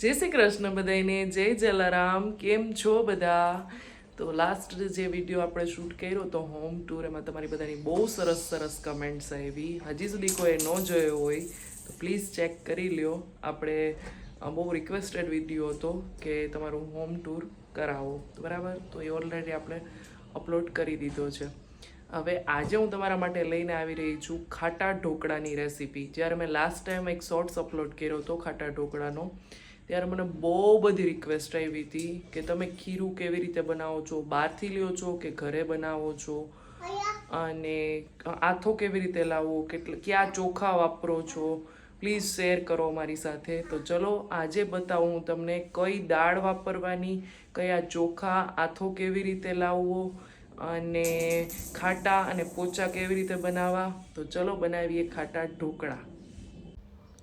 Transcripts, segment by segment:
જય શ્રી કૃષ્ણ બધાને જય જલારામ, કેમ છો બધા? તો લાસ્ટ જે વીડિયો આપણે શૂટ કર્યો તો હોમ ટૂર એમાં તમારી બધાની બહુ સરસ સરસ કમેન્ટ્સ આવી. હજી સુધી કોઈ ન જોયો હોય, તો પ્લીઝ ચેક કરી લ્યો. આપણે બહુ રિક્વેસ્ટેડ વીડિયો હતો કે તમારું હોમ ટૂર કરાવો. બરાબર? તો એ ઓલરેડી આપણે અપલોડ કરી દીધો છે. હવે આજે હું તમારા માટે લઈને આવી રહી છું ખાટા ઢોકળાની રેસીપી જ્યારે મેં લાસ્ટ ટાઈમ એક શોર્ટ્સ અપલોડ કર્યો હતો ખાટા ઢોકળાનો ત્યારે મને બહુ બધી રિક્વેસ્ટ આવી હતી કે તમે ખીરું કેવી રીતે બનાવો છો, બહારથી લ્યો છો કે ઘરે બનાવો છો? અને આથો કેવી રીતે લાવો? કેટલે, ક્યાં ચોખા વાપરો છો? પ્લીઝ શેર કરો મારી સાથે. તો ચલો, આજે બતાવું હું તમને કઈ દાળ વાપરવાની, કયા ચોખા, આથો કેવી રીતે લાવવો, અને ખાટા અને પોચા કેવી રીતે બનાવવા? તો ચલો બનાવીએ ખાટા ઢોકળા.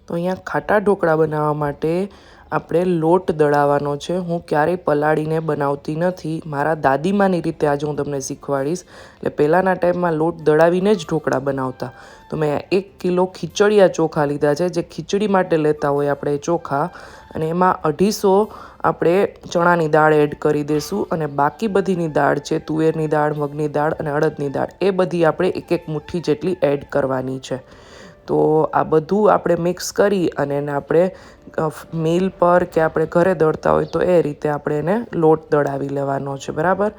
તો અહીંયા ખાટા ઢોકળા બનાવવા માટે આપણે લોટ દળાવવાનો છે. હું ક્યારેય પલાળીને બનાવતી નથી. મારા દાદીમાની રીતે આજે હું તમને શીખવાડીશ. એટલે પહેલાંના ટાઈમમાં લોટ દળાવીને જ ઢોકળા બનાવતા. તો મેં એક કિલો ખીચડિયા ચોખા લીધા છે. જે ખીચડી માટે લેતા હોય આપણે ચોખા. અને એમાં અઢીસો આપણે ચણાની દાળ એડ કરી દઈશું અને બાકી બધીની દાળ છે, તુવેરની દાળ, મગની દાળ અને અડદની દાળ, એ બધી આપણે એક એક મુઠ્ઠી જેટલી એડ કરવાની છે. તો આ બધું આપણે મિક્સ કરી અને એને આપણે મિલ પર કે આપણે ઘરે દળતા હોય તો એ રીતે આપણે એને લોટ દળાવી લેવાનો છે, બરાબર?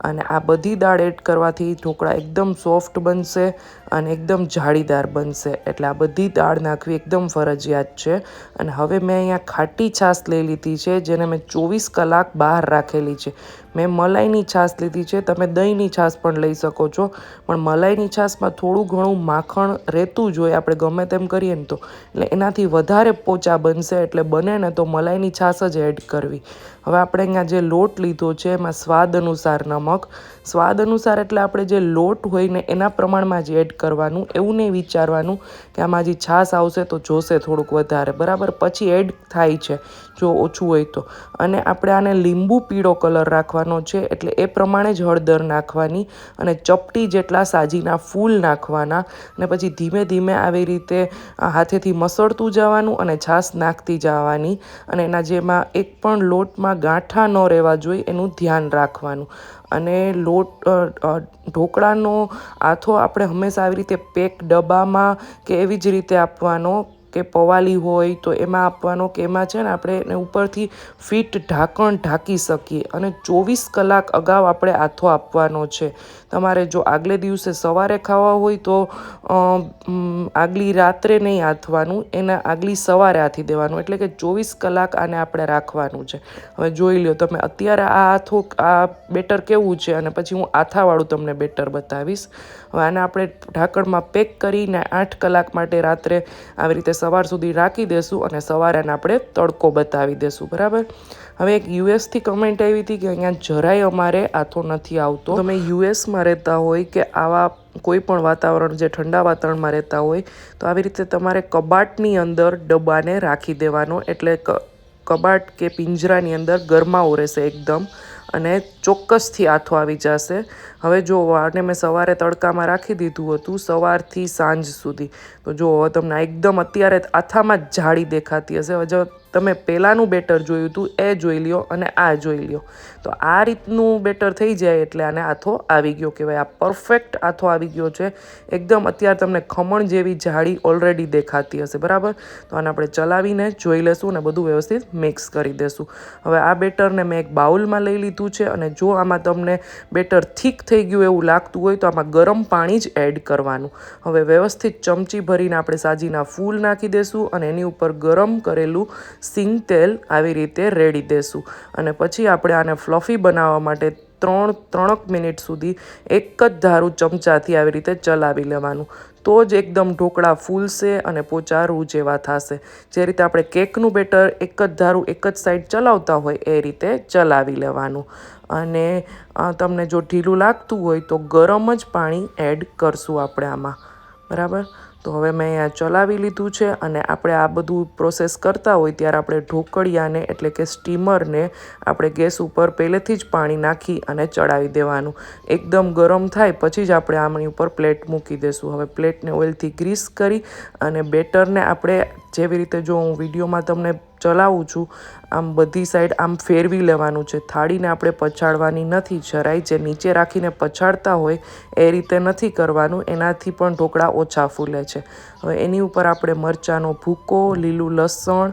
અને આ બધી દાળ એડ કરવાથી ઢોકળા એકદમ સોફ્ટ બનશે અને એકદમ જાળીદાર બનશે. એટલે આ બધી દાળ નાખવી એકદમ ફરજિયાત છે. અને હવે મેં અહીંયા ખાટી છાશ લઈ લીધી છે, જેને મેં ચોવીસ કલાક બહાર રાખેલી છે. મેં મલાઈની છાશ લીધી છે, તમે દહીંની છાશ પણ લઈ શકો છો. પણ મલાઈની છાશમાં થોડું ઘણું માખણ રહેતું જ હોય, આપણે ગમે તેમ કરીએ ને તો. એટલે એનાથી વધારે પોચા બનશે એટલે બને ને તો મલાઈની છાશ જ એડ કરવી. હવે આપણે અહીંયા જે લોટ લીધો છે, એમાં સ્વાદ અનુસાર નમક સ્વાદ અનુસાર એટલે આપણે જે લોટ હોય ને એના પ્રમાણમાં જ એડ કરવાનું, એવું નહીં વિચારવાનું કે આમાં હજી છાશ આવશે તો જોશે થોડુંક વધારે. બરાબર? પછી એડ થાય છે, જો ઓછું હોય તો. અને આપણે આને લીંબુ પીળો કલર રાખવાનો છે, એટલે એ પ્રમાણે જ હળદર નાખવાની અને ચપટી જેટલા સાજીના ફૂલ નાખવાના અને પછી ધીમે ધીમે આવી રીતે હાથેથી મસળતું જવાનું અને છાશ નાખતી જવાની અને એના જેમાં એક પણ લોટમાં ગાંઠા ન રહેવા જોઈએ, એનું ધ્યાન રાખવાનું. અને લોટ ઢોકળાનો આથો આપણે હંમેશા આવી રીતે પેક ડબ્બામાં કે એવી જ રીતે આપવાનો કે પવાલી હોય તો એમાં આપવાનો કે એમાં છે ને આપણે એને ઉપરથી ફીટ ઢાંકણ ઢાંકી શકીએ. અને ચોવીસ કલાક અગાઉ આપણે આથો આપવાનો છે. તમારે જો આગલે દિવસે સવારે ખાવા હોય તો આગલી રાત્રે નહીં આથવાનું, એના આગલી સવારે આથી દેવાનું. એટલે કે ચોવીસ કલાક આને આપણે રાખવાનું છે. હવે જોઈ લો તમે અત્યારે આ આથો, આ બેટર કેવું છે? અને પછી હું આથાવાળું તમને બેટર બતાવીશ. હવે આને આપણે ઢાંકણમાં પેક કરીને આઠ કલાક માટે રાત્રે આવી રીતે સવાર સુધી રાખી દેશું અને સવારે આપણે તડકો બતાવી દેશું, બરાબર? હવે એક યુએસથી કમેન્ટ આવી હતી કે અહીંયા જરાય અમારે આથો નથી આવતો. તમે યુએસમાં રહેતા હોય કે આવા કોઈ પણ વાતાવરણ જે ઠંડા વાતાવરણમાં રહેતા હોય, તો આવી રીતે તમારે કબાટની અંદર ડબ્બાને રાખી દેવાનો, એટલે કબાટ કે પિંજરાની અંદર ગરમાવો રહેશે એકદમ અને ચોક્કસથી આથો આવી જશે. હવે જો આને મેં સવારે તડકામાં રાખી દીધું હતું, સવારથી સાંજ સુધી. તો જો તમને એકદમ અત્યારે આથામાં જ જાળી દેખાતી હશે. હવે જો તમે પહેલાંનું બેટર જોયું હતું એ જોઈ લ્યો અને આ જોઈ લ્યો. તો આ રીતનું બેટર થઈ જાય એટલે આને આથો આવી ગયો કહેવાય. આ પરફેક્ટ આથો આવી ગયો છે. એકદમ અત્યારે તમને ખમણ જેવી જાળી ઓલરેડી દેખાતી હશે, બરાબર? તો આને આપણે ચલાવીને જોઈ લેશું અને બધું વ્યવસ્થિત મિક્સ કરી દેશું. હવે આ બેટરને મેં એક બાઉલમાં લઈ લીધું છે અને જો આમાં તમને બેટર થીક થઈ ગયું એવું લાગતું હોય તો આમાં ગરમ પાણી જ એડ કરવાનું. હવે વ્યવસ્થિત ચમચી ભરીને આપણે સાજીના ફૂલ નાખી દેશું અને એની ઉપર ગરમ કરેલું સિંગ તેલ આવી રીતે રેડી દેશું. અને પછી આપણે આને ફ્લફી બનાવવા માટે ત્રણ, ત્રણક મિનિટ સુધી એક જ ધારું ચમચાથી આવી રીતે ચલાવી લેવાનું. તો જ એકદમ ઢોકળા ફૂલશે અને પોચા રૂ જેવા થશે. જે રીતે આપણે કેકનું બેટર એક જ ધારું એક જ સાઈડ ચલાવતા હોય એ રીતે ચલાવી લેવાનું. અને તમને જો ઢીલું લાગતું હોય તો ગરમ જ પાણી એડ કરશું આપણે આમાં. બરાબર? તો હવે મેં અહીંયા ચલાવી લીધું છે અને આપણે આ બધું પ્રોસેસ કરતા હોય ત્યારે આપણે ઢોકળિયાને એટલે કે સ્ટીમરને આપણે ગેસ ઉપર પહેલેથી જ પાણી નાખી અને ચડાવી દેવાનું. એકદમ ગરમ થાય પછી જ આપણે આમની ઉપર પ્લેટ મૂકી દેશું. હવે પ્લેટને ઓઇલથી ગ્રીસ કરી અને બેટરને આપણે જેવી રીતે જો હું વિડીયોમાં તમને ચલાવું છું. આમ બધી સાઈડ આમ ફેરવી લેવાનું છે. થાળીને આપણે પછાડવાની નથી. જરાય જે નીચે રાખીને પછાડતા હોય એ રીતે નથી કરવાનું. એનાથી પણ ઢોકળા ઓછા ફૂલે છે. હવે એની ઉપર આપણે મરચાંનો ભૂકો, લીલું લસણ,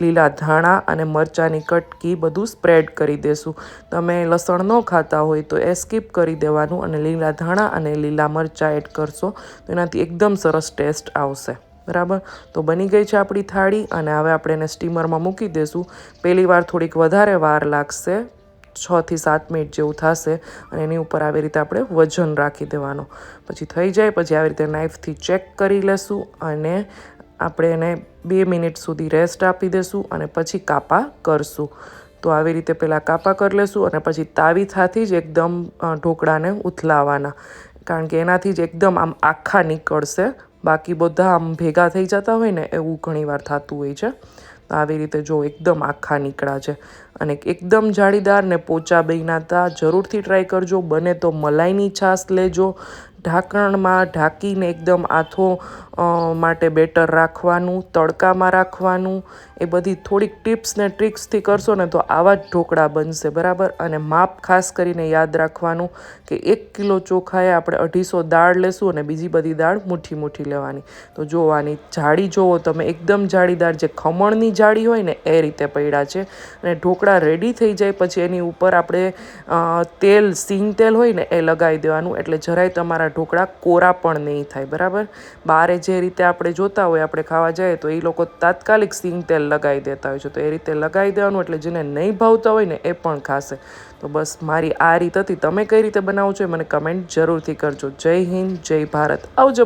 લીલા ધાણા અને મરચાંની કટકી બધું સ્પ્રેડ કરી દેશું. તમે લસણ ન ખાતા હોય તો એ સ્કીપ કરી દેવાનું અને લીલા ધાણા અને લીલા મરચાં એડ કરશો તો એનાથી એકદમ સરસ ટેસ્ટ આવશે. બરાબર? તો બની ગઈ છે આપણી થાળી અને હવે આપણે એને સ્ટીમરમાં મૂકી દઈશું પહેલી વાર થોડીક વધારે વાર લાગશે છથી સાત મિનિટ જેવું થશે અને એની ઉપર આવી રીતે આપણે વજન રાખી દેવાનો. પછી થઈ જાય, પછી આવી રીતે નાઇફથી ચેક કરી લેશું અને આપણે એને બે મિનિટ સુધી રેસ્ટ આપી દેશું અને પછી કાપા કરશું. તો આવી રીતે પહેલાં કાપા કરી લેશું અને પછી તાવીથાથી જ એકદમ ઢોકળાને ઉથલાવવાના કારણ કે એનાથી જ એકદમ આમ આખા નીકળશે બાકી બધા આમ ભેગા થઈ જતા હોય ને એવું ઘણીવાર થતું હોય છે. તો આવી રીતે જો એકદમ આખા નીકળ્યા છે. અને એકદમ જાળીદાર ને પોચા બેનાતા જરૂરથી ટ્રાય કરજો. બને તો મલાઈની છાશ લેજો. ઢાંકણમાં ઢાંકીને એકદમ આથો માટે બેટર રાખવાનું, તડકામાં રાખવાનું, એ બધી થોડીક ટિપ્સ ને ટ્રિક્સથી કરશો ને તો આવા જ ઢોકળા બનશે, બરાબર? અને માપ ખાસ કરીને યાદ રાખવાનું કે એક કિલો ચોખાએ આપણે અઢીસો દાળ લેશું અને બીજી બધી દાળ મુઠ્ઠી મુઠ્ઠી લેવાની. તો જોવાની જાડી જોવો, તમે એકદમ જાળીદાર જે ખમણની જાળી હોય ને, એ રીતે પડ્યા છે. અને ઢોકળા રેડી થઈ જાય, પછી એની ઉપર આપણે તેલ, સિંગ તેલ હોય ને, એ લગાવી દેવાનું. એટલે જરાય તમારા ઢોકળા કોરા પણ નહીં થાય, બરાબર? બારે જે રીતે આપણે જોતા હોય, આપણે ખાવા જઈએ, તો એ લોકો તાત્કાલિક સિંગ તેલ લગાવી દેતા હોય છે. તો એ રીતે લગાવી દેવાનું, એટલે જેને નહીં ભાવતા હોય ને એ પણ ખાશે. તો બસ મારી આ રીત હતી. તમે કઈ રીતે બનાવો છો એ મને કમેન્ટ જરૂરથી કરજો. જય હિન્દ, જય ભારત. આવજો